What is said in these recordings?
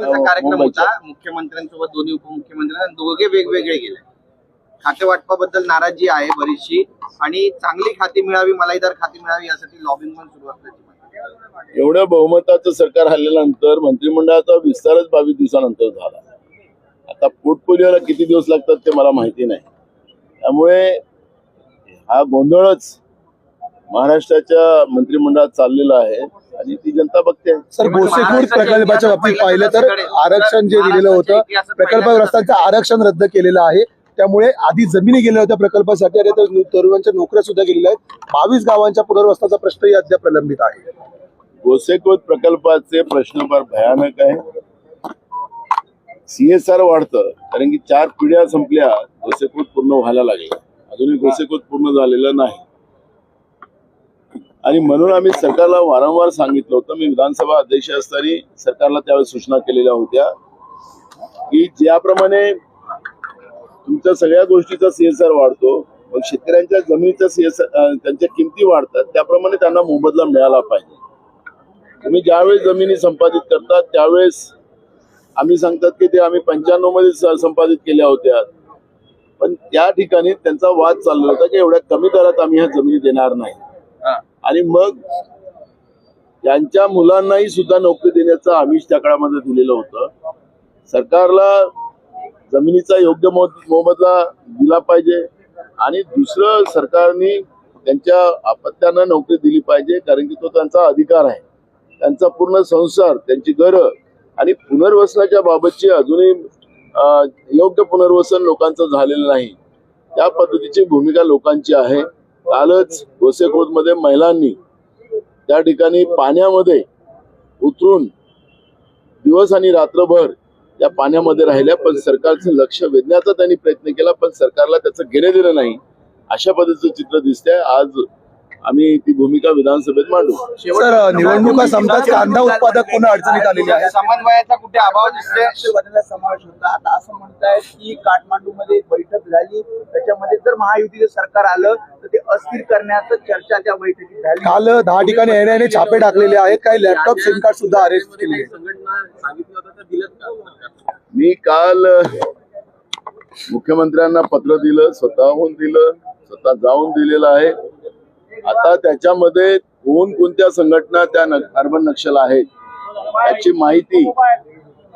त्यांचा कार्यक्रम मुंबईच्या. होता मुख्यमंत्र्यांसोबत दोन्ही उपमुख्यमंत्री दोघे वेगवेगळे गेले खाते वाटपाबद्दल नाराजी आहे बरीचशी आणि चांगली खाती मिळावी मलाईदार खाती मिळावी यासाठी लॉबिंग पण सुरू असल्याची. एवढ्या बहुमताचं सरकार हल्ल्यानंतर मंत्रिमंडळाचा विस्तारच बावीस दिवसानंतर झाला आता पोटपोलिओला किती दिवस लागतात ते मला माहिती नाही त्यामुळे हा गोंधळच महाराष्ट्राच्या मंत्रिमंडळात चाललेला आहे आणि ती जनता बघते. सर गोसेखुर्द प्रकल्पाच्या बाबतीत पाहिलं तर आरक्षण जे दिलेलं होतं प्रकल्पग्रस्तांचं आरक्षण रद्द केलेलं आहे. त्यामुळे आधी जमिनी गेल्या होत्या प्रकल्पासाठी आणि आता तरुणांच्या नोकऱ्या सुद्धा गेलेल्या आहेत. बावीस गावांच्या पुनर्वसनाचा प्रश्नही अद्याप प्रलंबित आहे. गोसेखोद प्रकल्पाचे प्रश्न फार भयानक आहे. सीएसआर वाढतं कारण की चार पिढ्या संपल्या गोसेखोद पूर्ण व्हायला लागले. अजूनही गोसेखोद पूर्ण झालेलं नाही. आणि म्हणून आम्ही सरकारला वारंवार सांगितलं होतं मी विधानसभा अध्यक्ष असताना सरकारला त्यावेळेस सूचना केलेल्या होत्या की ज्याप्रमाणे तुमच्या सगळ्या गोष्टीचा सीएसआर वाढतो मग शेतकऱ्यांच्या जमिनीचा सीएसआर त्यांच्या किमती वाढतात त्याप्रमाणे त्यांना मोबदला मिळाला पाहिजे. तुम्ही ज्यावेळेस जमिनी संपादित करतात त्यावेळेस आम्ही सांगतात की ते आम्ही पंच्याण्णवमध्ये संपादित केल्या होत्या. पण त्या ठिकाणी त्यांचा वाद चालला होता की एवढ्या कमी दरात आम्ही ह्या जमिनी देणार नाही. आणि मग त्यांच्या मुलांनाही सुद्धा नोकरी देण्याचं आमिष त्या काळामध्ये दिलेलं होतं. सरकारला जमिनीचा योग्य मोबदला दिला पाहिजे आणि दुसरं सरकारने त्यांच्या अपत्यांना नोकरी दिली पाहिजे कारण की तो त्यांचा अधिकार आहे. त्यांचा पूर्ण संसार त्यांची घरं आणि पुनर्वसनाच्या बाबतची अजूनही योग्य पुनर्वसन लोकांचं झालेलं नाही. त्या पद्धतीची भूमिका लोकांची आहे. कालच गोसेखोदमध्ये महिलांनी त्या ठिकाणी पाण्यामध्ये उतरून दिवस आणि रात्रभर त्या पाण्यामध्ये राहिल्या पण सरकारचं लक्ष वेधण्याचा त्यांनी प्रयत्न केला पण सरकारला त्याचं घेणे दिलं नाही. अशा पद्धतीचं चित्र दिसतंय. आज आम्ही ती भूमिका विधानसभेत मांडू. सर निवडणुका संपताच कांदा उत्पादक पुन्हा अडचणीत आलेले आहेत? समन्वयाचा कुठे अभाव राष्ट्रवादीला समावेश होता. आता असं म्हणतायत की काठमांडू मध्ये एक बैठक झाली. त्याच्यामध्ये जर महायुतीचं सरकार आलं तर ते अस्थिर करण्याचं चर्चा त्या बैठकीत झाली. काल दहा ठिकाणी एनआयने छापे टाकलेले आहेत. काही लॅपटॉप सिम कार्ड सुद्धा अरेस्ट केले. आहेत. मी काल मुख्यमंत्र्यांना पत्र दिलं स्वतःहून दिलं स्वतः जाऊन दिलेलं आहे. आता त्याच्यामध्ये कोण कोणत्या संघटना त्या अर्बन नक्षल आहेत याची माहिती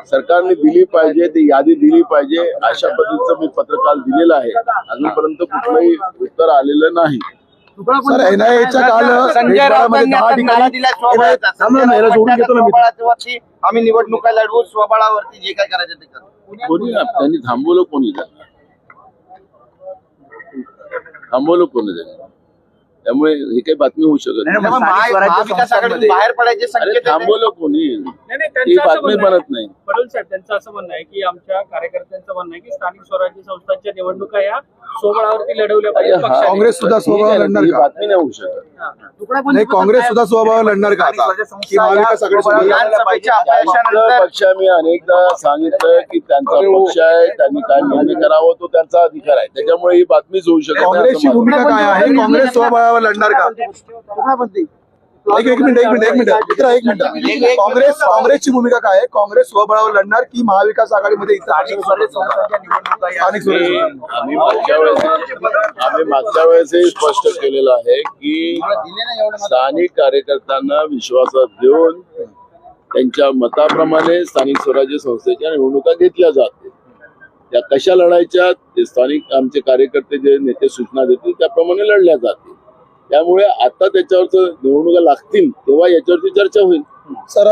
सरकारने दिली पाहिजे ती यादी दिली पाहिजे अशा पद्धतीचं मी पत्र काल दिलेलं आहे. अजूनपर्यंत कुठलंही उत्तर आलेलं नाही. सर एनआयएच्या काल आम्ही निवडणुका लढवू स्वबळावरती जे काय करायचं ते करू कोणी त्यांनी थांबवलं कोणी त्यांना? थांबवलं कोणी त्यांनी? त्यामुळे हे काही बातमी होऊ शकत नाही महाविकास आघाडीतून बाहेर पडायचे अरे संकेत आहेत. थांबवलं कोणी? नाही नाही ही असं बातमी म्हणणं आहे- बनत नाही. पडोल साहेब त्यांचं असं म्हणणं आहे की आमच्या कार्यकर्त्यांचं म्हणणं आहे की स्थानिक स्वराज्य संस्थांच्या निवडणुका या सोबळावरती लढवल्या अरे पाहिजे हा, पक्षाने. काँग्रेस सुद्धा ठीक आहे स्वभाव ना, लढणार ही का? बातमी नाही. होऊ शकत नाही काँग्रेस सुद्धा स्वभाव लढणार का आता? की महाविकास आघाडी सोबत विधानसभेच्या त्यांचं अपयशानंतर पक्ष मी अनेकदा सांगितलं की त्यांचा पक्ष आहे त्यांनी काय निर्णय करावा तो त्यांचा अधिकार आहे. त्याच्यामुळे ही बातमीच होऊ शकत नाही असं काँग्रेसची मला भूमिका काय आहे? काँग्रेस स्वबळावर लढणार का? एक एक मिनिट एक मिनिट एक मिनिट. मित्र एक मिनिट. काँग्रेस काँग्रेसची भूमिका काय आहे? काँग्रेस स्वबळावर लढणार की महाविकास आघाडीमध्ये आम्ही मागच्या वेळेस आम्ही मागच्या वेळेसही स्पष्ट केलेलं आहे की स्थानिक कार्यकर्त्यांना विश्वासात घेऊन त्यांच्या मताप्रमाणे स्थानिक स्वराज्य संस्थेच्या निवडणुका घेतल्या जातील. त्या कशा लढायच्या? ते स्थानिक आमचे कार्यकर्ते जे नेते सूचना देतील त्याप्रमाणे लढल्या जातील. त्यामुळे आता त्याच्यावरच निवडणुका लागतील तेव्हा याच्यावरती चर्चा होईल. सर